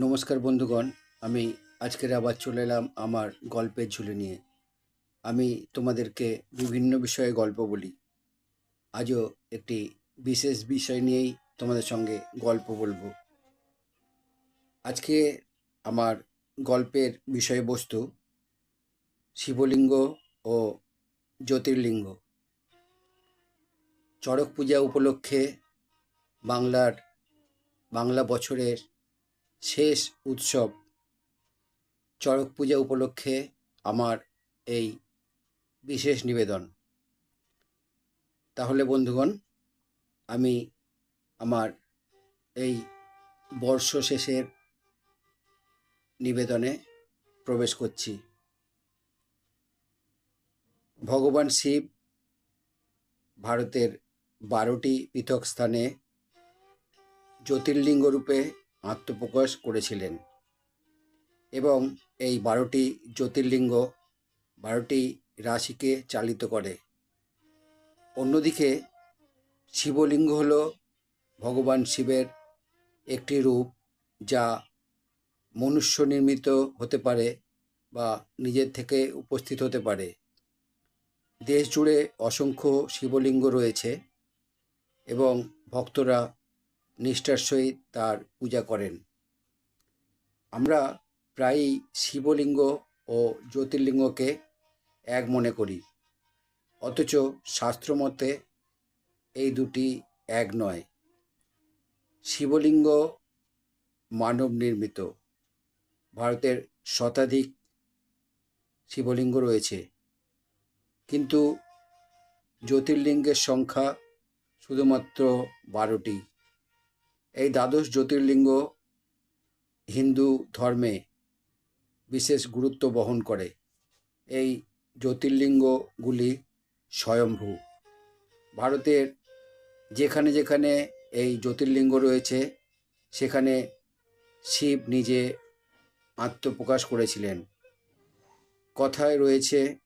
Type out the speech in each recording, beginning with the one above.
নমস্কার বন্ধুগণ, আমি আজকের আবার চলে এলাম আমার গল্পের ঝুলি নিয়ে। আমি তোমাদেরকে বিভিন্ন বিষয়ে গল্প বলি। আজও একটি বিশেষ বিষয় নিয়েই তোমাদের সঙ্গে গল্প বলব। আজকে আমার গল্পের বিষয়বস্তু শিবলিঙ্গ ও জ্যোতির্লিঙ্গ। চড়ক পূজা উপলক্ষে বাংলার বাংলা বছরের শেষ উৎসব চড়ক পূজা উপলক্ষে আমার এই বিশেষ নিবেদন। তাহলে বন্ধুগণ, আমি আমার এই বর্ষ শেষের নিবেদনে প্রবেশ করছি। ভগবান শিব ভারতের বারোটি পৃথক স্থানে জ্যোতির্লিঙ্গ রূপে আত্মপ্রকাশ করেছিলেন। এবং এই বারোটি জ্যোতির্লিঙ্গ বারোটি রাশিকে চালিত করে। অন্যদিকে শিবলিঙ্গ হল ভগবান শিবের একটি রূপ যা মনুষ্য নির্মিত হতে পারে বা নিজের থেকে উপস্থিত হতে পারে। দেশ জুড়ে অসংখ্য শিবলিঙ্গ রয়েছে এবং ভক্তরা নিষ্ঠার সহিত তার পূজা করেন। আমরা প্রায়ই শিবলিঙ্গ ও জ্যোতির্লিঙ্গকে এক মনে করি, অথচ শাস্ত্রমতে এই দুটি এক নয়। শিবলিঙ্গ মানব নির্মিত, ভারতের শতাধিক শিবলিঙ্গ রয়েছে। কিন্তু জ্যোতির্লিঙ্গের সংখ্যা শুধুমাত্র বারোটি। এই দ্বাদশ জ্যোতির্লিঙ্গ হিন্দু ধর্মে বিশেষ গুরুত্ব বহন করে। এই জ্যোতির্লিঙ্গগুলি স্বয়ম্ভূ। ভারতের যেখানে যেখানে এই জ্যোতির্লিঙ্গ রয়েছে, সেখানে শিব নিজে আত্মপ্রকাশ করেছিলেন। কথায় রয়েছে,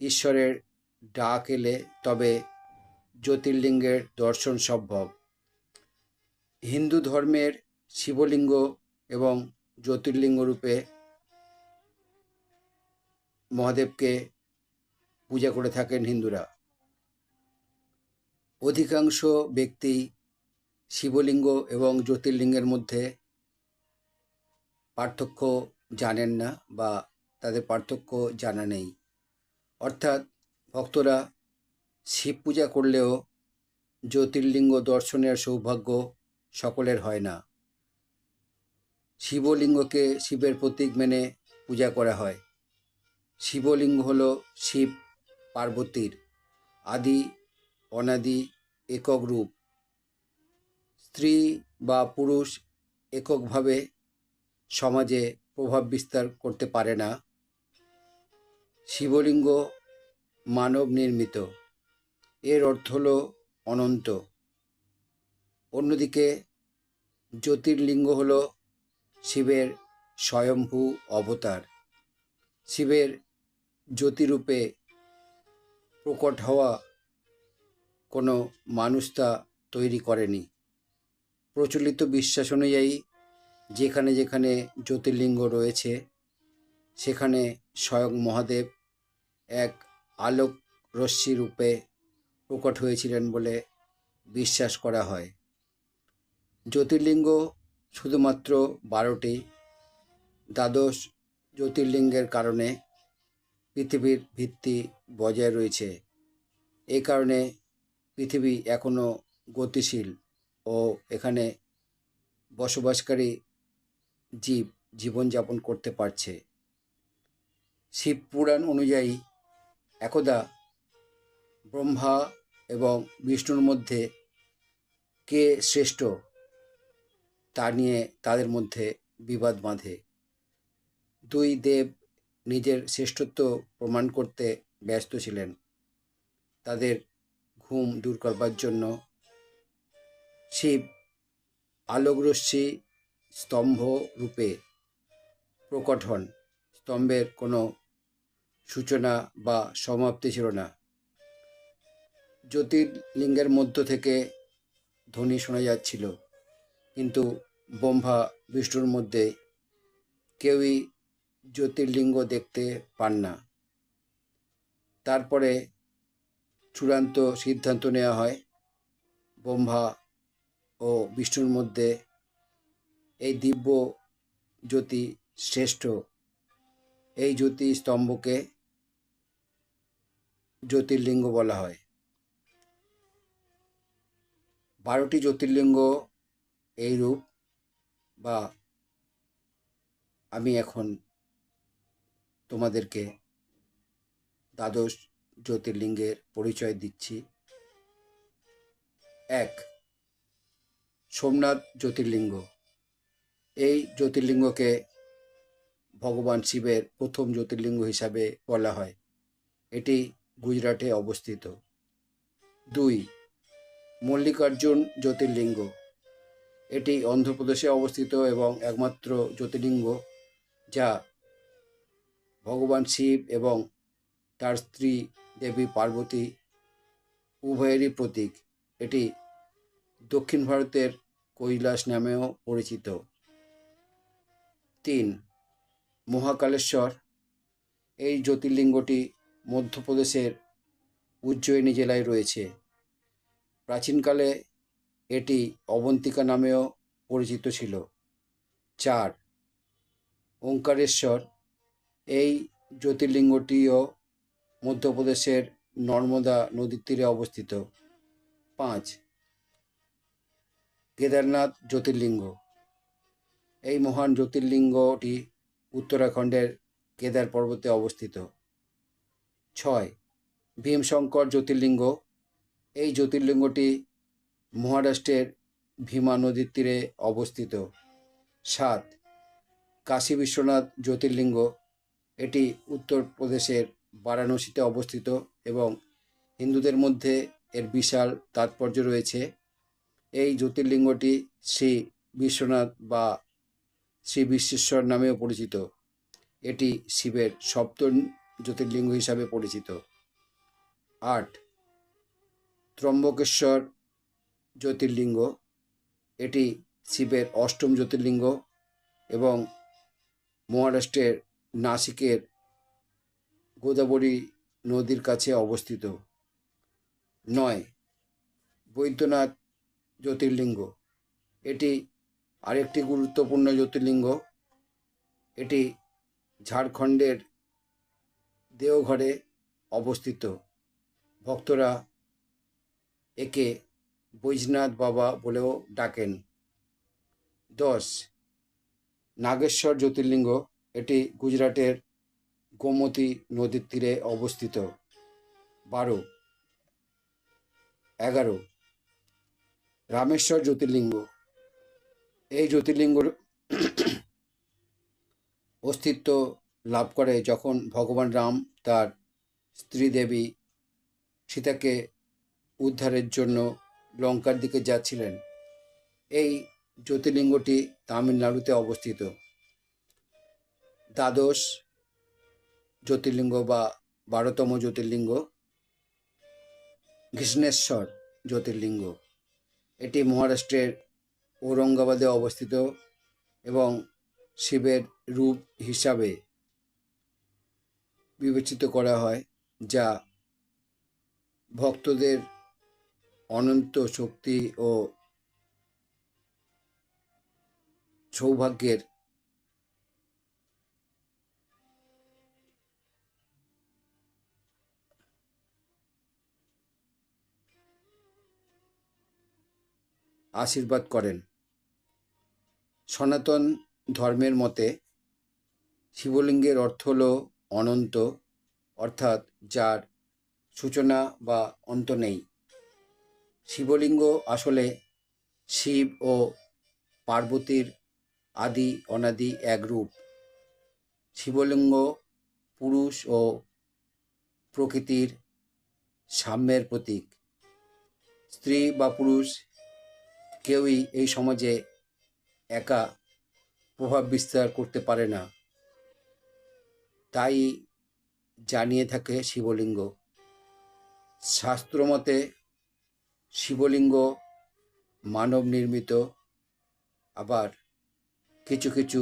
ঈশ্বরের ডাক এলে তবে জ্যোতির্লিঙ্গের দর্শন সম্ভব। হিন্দু ধর্মের শিবলিঙ্গ এবং জ্যোতির্লিঙ্গ রূপে মহাদেবকে পূজা করে থাকেন হিন্দুরা। অধিকাংশ ব্যক্তি শিবলিঙ্গ এবং জ্যোতির্লিঙ্গের মধ্যে পার্থক্য জানেন না বা তাদের পার্থক্য জানা নেই। অর্থাৎ ভক্তরা শিব পূজা করলেও জ্যোতির্লিঙ্গ দর্শনের সৌভাগ্য সকলের হয় না। শিবলিঙ্গকে শিবের প্রতীক মেনে পূজা করা হয়। শিবলিঙ্গ হল শিব পার্বতীর আদি, অনাদি, একক রূপ। স্ত্রী বা পুরুষ এককভাবে সমাজে প্রভাব বিস্তার করতে পারে না। শিবলিঙ্গ মানব নির্মিত এর অর্থ হল অনন্ত। অন্যদিকে জ্যোতির্লিঙ্গ হল শিবের স্বয়ম্ভূ অবতার। শিবের জ্যোতিরূপে প্রকট হওয়া কোনো মানুষ তা তৈরি করেনি। প্রচলিত বিশ্বাস অনুযায়ী যেখানে যেখানে জ্যোতির্লিঙ্গ রয়েছে, সেখানে স্বয়ং মহাদেব এক আলোক রশ্মি রূপে প্রকট হয়েছিলেন বলে বিশ্বাস করা হয়। জ্যোতির্লিঙ্গ শুধুমাত্র বারোটি। দ্বাদশ জ্যোতির্লিঙ্গের কারণে পৃথিবীর ভিত্তি বজায় রয়েছে। এই কারণে পৃথিবী এখনও গতিশীল ও এখানে বসবাসকারী জীব জীবনযাপন করতে পারছে। শিব পুরাণ অনুযায়ী একদা ব্রহ্মা এবং বিষ্ণুর মধ্যে কে শ্রেষ্ঠ? তা নিয়ে তাদের মধ্যে বিবাদ বাঁধে। দুই দেব নিজের শ্রেষ্ঠত্ব প্রমাণ করতে ব্যস্ত ছিলেন। তাদের ঘুম দূর করবার জন্য শিব আলোকরশ্মি স্তম্ভ রূপে প্রকট হন। স্তম্ভের কোনো সূচনা বা সমাপ্তি ছিল না। জ্যোতির্লিঙ্গের মধ্য থেকে ধ্বনি শোনা যাচ্ছিল। কিন্তু ব্রহ্মা বিষ্ণুর মধ্যে কেউই জ্যোতির্লিঙ্গ দেখতে পান না। তারপরে চূড়ান্ত সিদ্ধান্ত নেওয়া হয়, ব্রহ্মা ও বিষ্ণুর মধ্যে এই দিব্য জ্যোতি শ্রেষ্ঠ। এই জ্যোতি স্তম্ভকে জ্যোতির্লিঙ্গ বলা হয়। বারোটি জ্যোতির্লিঙ্গ এই রূপ বা আমি এখন তোমাদেরকে দ্বাদশ জ্যোতির্লিঙ্গের পরিচয় দিচ্ছি। এক, সোমনাথ জ্যোতির্লিঙ্গ। এই জ্যোতির্লিঙ্গকে ভগবান শিবের প্রথম জ্যোতির্লিঙ্গ হিসাবে বলা হয়। এটি গুজরাটে অবস্থিত। দুই, মল্লিকার্জুন জ্যোতির্লিঙ্গ। এটি অন্ধ্রপ্রদেশে অবস্থিত এবং একমাত্র জ্যোতির্লিঙ্গ, যা ভগবান শিব এবং তার স্ত্রী দেবী পার্বতী উভয়েরই প্রতীক। এটি দক্ষিণ ভারতের কৈলাস নামেও পরিচিত। তিন, মহাকালেশ্বর। এই জ্যোতির্লিঙ্গটি মধ্যপ্রদেশের উজ্জয়িনী জেলায় রয়েছে। প্রাচীনকালে এটি অবন্তিকা নামেও পরিচিত ছিল। চার, ওঙ্কারেশ্বর। এই জ্যোতির্লিঙ্গটিও মধ্যপ্রদেশের নর্মদা নদীর তীরে অবস্থিত। পাঁচ, কেদারনাথ জ্যোতির্লিঙ্গ। এই মহান জ্যোতির্লিঙ্গটি উত্তরাখণ্ডের কেদার পর্বতে অবস্থিত। ছয়, ভীমশঙ্কর জ্যোতির্লিঙ্গ। এই জ্যোতির্লিঙ্গটি মহারাষ্ট্রের ভীমা নদীর তীরে অবস্থিত। সাত, কাশী বিশ্বনাথ জ্যোতির্লিঙ্গ। এটি উত্তরপ্রদেশের বারাণসীতে অবস্থিত এবং হিন্দুদের মধ্যে এর বিশাল তাৎপর্য রয়েছে। এই জ্যোতির্লিঙ্গটি শ্রী বিশ্বনাথ বা শ্রী বিশ্বেশ্বর নামেও পরিচিত। এটি শিবের সপ্তম জ্যোতির্লিঙ্গ হিসাবে পরিচিত। আট, ত্রম্বকেশ্বর জ্যোতির্লিঙ্গ। এটি শিবের অষ্টম জ্যোতির্লিঙ্গ এবং মহারাষ্ট্রের নাসিকের গোদাবরী নদীর কাছে অবস্থিত। নয়, বৈদ্যনাথ জ্যোতির্লিঙ্গ। এটি আরেকটি গুরুত্বপূর্ণ জ্যোতির্লিঙ্গ। এটি ঝাড়খণ্ডের দেওঘরে অবস্থিত। ভক্তরা একে বৈজনাথ বাবা বলেও ডাকেন। দশ, নাগেশ্বর জ্যোতির্লিঙ্গ, এটি গুজরাটের গোমতী নদীর তীরে অবস্থিত। বারো, এগারো, রামেশ্বর জ্যোতির্লিঙ্গ, এই জ্যোতির্লিঙ্গর অস্তিত্ব লাভ করে যখন ভগবান রাম তার স্ত্রী দেবী সীতাকে উদ্ধারের জন্য লঙ্কার দিকে যাচ্ছিলেন। এই জ্যোতির্লিঙ্গটি তামিলনাড়ুতে অবস্থিত। দ্বাদশ জ্যোতির্লিঙ্গ বা বারোতম জ্যোতির্লিঙ্গ কৃষ্ণেশ্বর জ্যোতির্লিঙ্গ। এটি মহারাষ্ট্রের ঔরঙ্গাবাদে অবস্থিত এবং শিবের রূপ হিসাবে বিবেচিত করা হয়, যা ভক্তদের অনন্ত শক্তি ও সৌভাগ্যের আশীর্বাদ করেন। সনাতন ধর্মের মতে শিবলিঙ্গের অর্থ হল অনন্ত, অর্থাৎ যার সূচনা বা অন্ত নেই। শিবলিঙ্গ আসলে শিব ও পার্বতীর আদি অনাদি এক রূপ। শিবলিঙ্গ পুরুষ ও প্রকৃতির সাম্যের প্রতীক। স্ত্রী বা পুরুষ কেউই এই সমাজে একা প্রভাব বিস্তার করতে পারে না। তাই জানিয়ে থাকে শিবলিঙ্গ। শাস্ত্রমতে শিবলিঙ্গ, মানব নির্মিত, আবার কিছু কিছু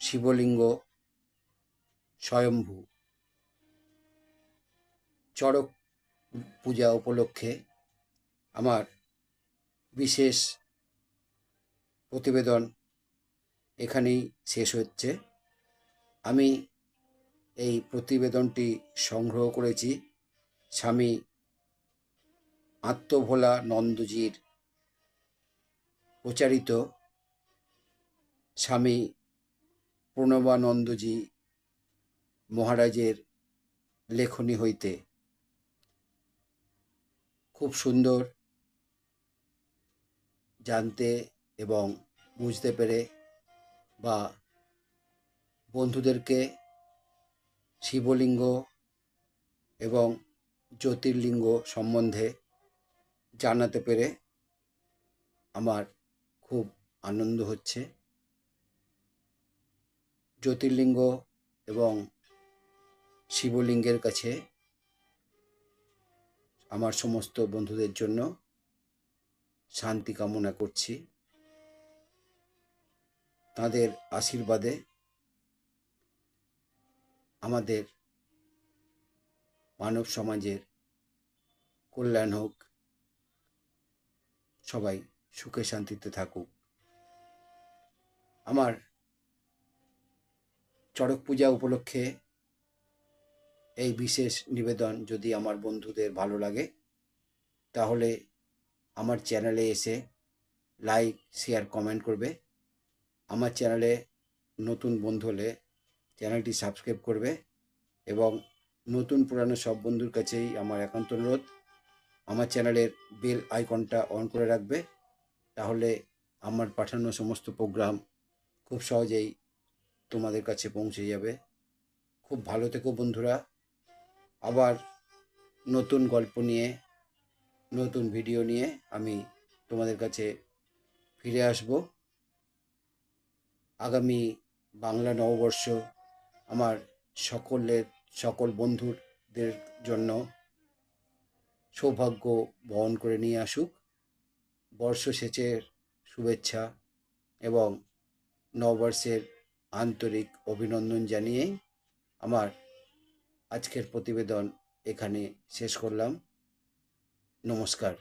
শিবলিঙ্গ, স্বয়ম্ভু। চড়ক পূজা উপলক্ষে আমার বিশেষ প্রতিবেদন এখানেই শেষ হচ্ছে। আমি এই প্রতিবেদনটি সংগ্রহ করেছি স্বামী আত্মভোলা নন্দজির প্রচারিত স্বামী প্রণবানন্দজি মহারাজের লেখনী হইতে খুব সুন্দর, জানতে এবং বুঝতে পেরে বা বন্ধুদেরকে শিবলিঙ্গ এবং জ্যোতির্লিঙ্গ সম্বন্ধে জানাতে পেরে আমার খুব আনন্দ হচ্ছে। জ্যোতির্লিঙ্গ এবং শিবলিঙ্গের কাছে আমার সমস্ত বন্ধুদের জন্য শান্তি কামনা করছি। তাদের আশীর্বাদে আমাদের মানব সমাজের কল্যাণ হোক সবাই সুখে শান্তিতে থাকুক। আমার চড়ক পূজা উপলক্ষে এই বিশেষ নিবেদন যদি আমার বন্ধুদের ভালো লাগে, তাহলে আমার চ্যানেলে এসে লাইক, শেয়ার, কমেন্ট করবে। আমার চ্যানেলে নতুন বন্ধু হলে চ্যানেলটি সাবস্ক্রাইব করবে এবং নতুন পুরানো সব বন্ধুর কাছেই আমার একান্ত অনুরোধ। আমার চ্যানেলের বেল আইকনটা অন করে রাখবে, তাহলে আমার পাঠানো সমস্ত প্রোগ্রাম খুব সহজেই তোমাদের কাছে পৌঁছে যাবে। খুব ভালো থেকো বন্ধুরা। আবার নতুন গল্প নিয়ে, নতুন ভিডিও নিয়ে আমি তোমাদের কাছে ফিরে আসব। আগামী বাংলা নববর্ষ আমার সকলের, সকল বন্ধুদের জন্য সৌভাগ্য বহন করে নিয়ে আসুক। বর্ষসেচের শুভেচ্ছা এবং নববর্ষের আন্তরিক অভিনন্দন জানিয়ে আমার আজকের প্রতিবেদন এখানে শেষ করলাম। নমস্কার।